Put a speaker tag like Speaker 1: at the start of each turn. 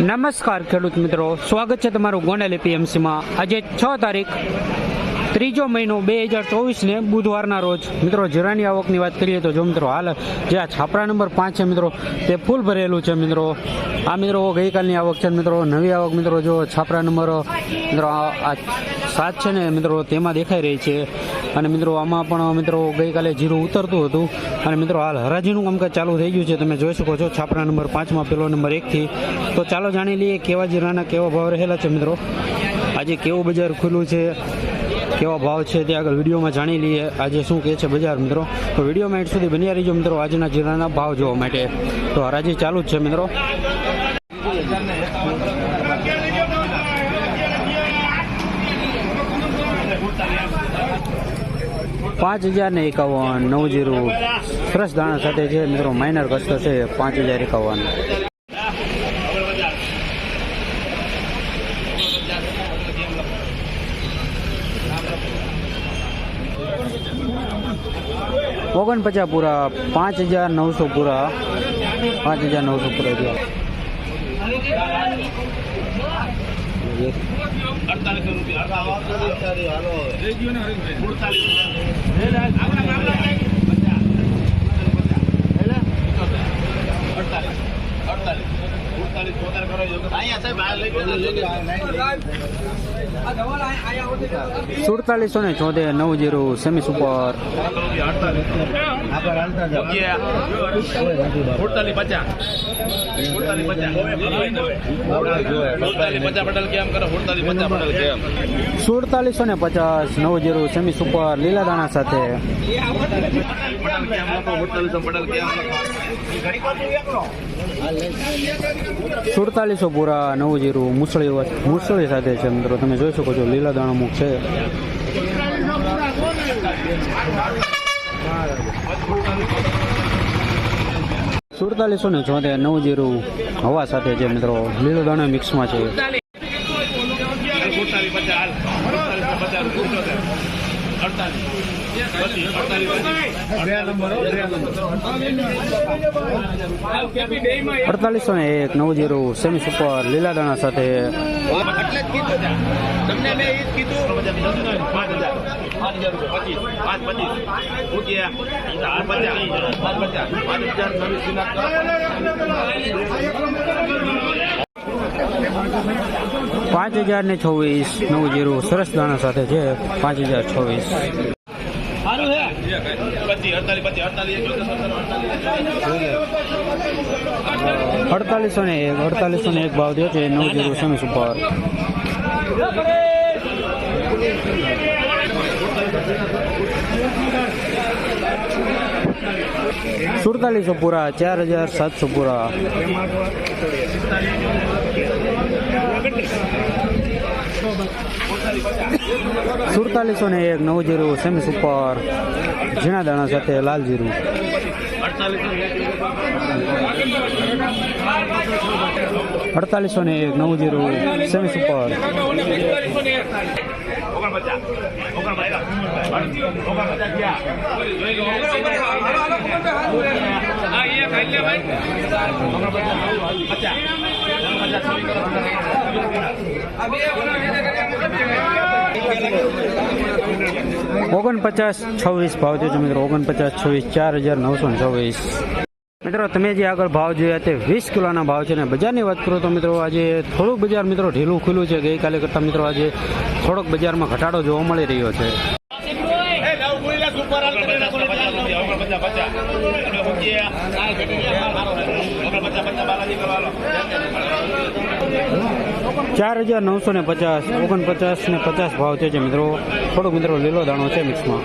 Speaker 1: નમસ્કાર ખેડૂત મિત્રો. સ્વાગત છે તમારું ગોંડલ એપીએમસીમાં આજે છ તારીખ ત્રીજો મહિનો બે હજાર ચોવીસને બુધવારના રોજ. મિત્રો, જીરાની આવકની વાત કરીએ તો જો મિત્રો હાલ જે આ છાપરા નંબર પાંચ છે મિત્રો, તે ફૂલ ભરેલું છે મિત્રો. આ મિત્રો ગઈકાલની આવક છે મિત્રો, નવી આવક મિત્રો જો છાપરા નંબર, મિત્રો, આ સાત છે ને મિત્રો, તેમાં દેખાઈ રહી છે. અને મિત્રો, આમાં પણ મિત્રો ગઈકાલે જીરું ઉતરતું હતું. અને મિત્રો, હાલ હરાજીનું કામકાજ ચાલુ થઈ ગયું છે. તમે જોઈ શકો છો છાપરા નંબર પાંચમાં પેલો નંબર એકથી તો ચાલો જાણી લઈએ કેવા જીરાના કેવા ભાવ રહેલા છે મિત્રો. આજે કેવું બજાર ખુલ્લું છે? કેવા ભાવ છે તે આગળ વિડીયોમાં જાણી લઈએ. આજે શું કહે છે બજાર મિત્રો? તો વિડીયોમાં એટ સુધી બન્યા રહીજો મિત્રો. આજના જીરાના ભાવ જોવા માટે. તો હરાજી ચાલુ જ છે મિત્રો. પાંચ હજાર ને એકાવન, નવ જીરો. સરસ દાણા સાથે છે મિત્રો માઇનર કસ્તો છે, પાંચ હજાર એકાવન. ઓગણપચાસ પૂરા પાંચ હજાર નવસો પૂરા પાંચ હજાર નવસો પૂરા થયા સુડતાલીસો ને ચોતેર, નવ જીરો, સેમી સુપર.
Speaker 2: સુડતાલીસ
Speaker 1: ને પચાસ, નવ જીરો, સેમી સુપર લીલા દાણા સાથે.
Speaker 2: સુડતાલીસ પટેલ કેમ લખો
Speaker 1: સુડતાલીસો પૂરા નવ જીરો, મુસળી મુસળી સાથે છે મિત્રો, તમે જોઈ શકો છો, લીલા દાણામુખ છે. સુડતાલીસો ને ચોતેર, નવું જીરું, હવા સાથે છે મિત્રો, લીલો દાણા મિક્સમાં છે.
Speaker 2: અડતાલીસ
Speaker 1: ને એક, નવ જીરો સેમી સુપર લીલા દાણા સાથે.
Speaker 2: તમને મેં એ પચીસ. પાંચ પચીસ. રૂપિયા પાંચ પચાસ. પાંચ
Speaker 1: પાંચ હજાર ને છવ્વીસ નવ જીરો સરસ દાણા સાથે છે પાંચ હજાર છવ્વીસ.
Speaker 2: અડતાલીસ
Speaker 1: ને એક અડતાલીસો ને એક ભાવ થયો છે નવ જીરો સમી સુપર સુડતાલીસો પૂરા ચાર હજાર સાતસો પૂરા. સુડતાલીસો ને એક નવ જીરો સેમી સુપર ઝીણા દાણા સાથે લાલ જીરું. અડતાલીસો ને એક નવ જીરું સેમી સુપર ઓગણપચાસ છવ્વીસ ભાવ થયો મિત્રો, ઓગણપચાસ છવ્વીસ, ચાર હજાર નવસો છવ્વીસ. મિત્રો, તમે જે આગળ ભાવ જોયા તે વીસ કિલોના ભાવ છે ને બજારની વાત કરો તો મિત્રો, આજે થોડુંક બજાર મિત્રો ઢીલું ખુલ્લું છે. ગઈકાલે કરતાં મિત્રો, આજે થોડોક બજારમાં ઘટાડો જોવા મળી રહ્યો છે. ચાર હજાર નવસો ને પચાસ, ઓગણપચાસ ને પચાસ ભાવ છે મિત્રો. થોડોક મિત્રો લીલો દાણો છે મિક્સમાં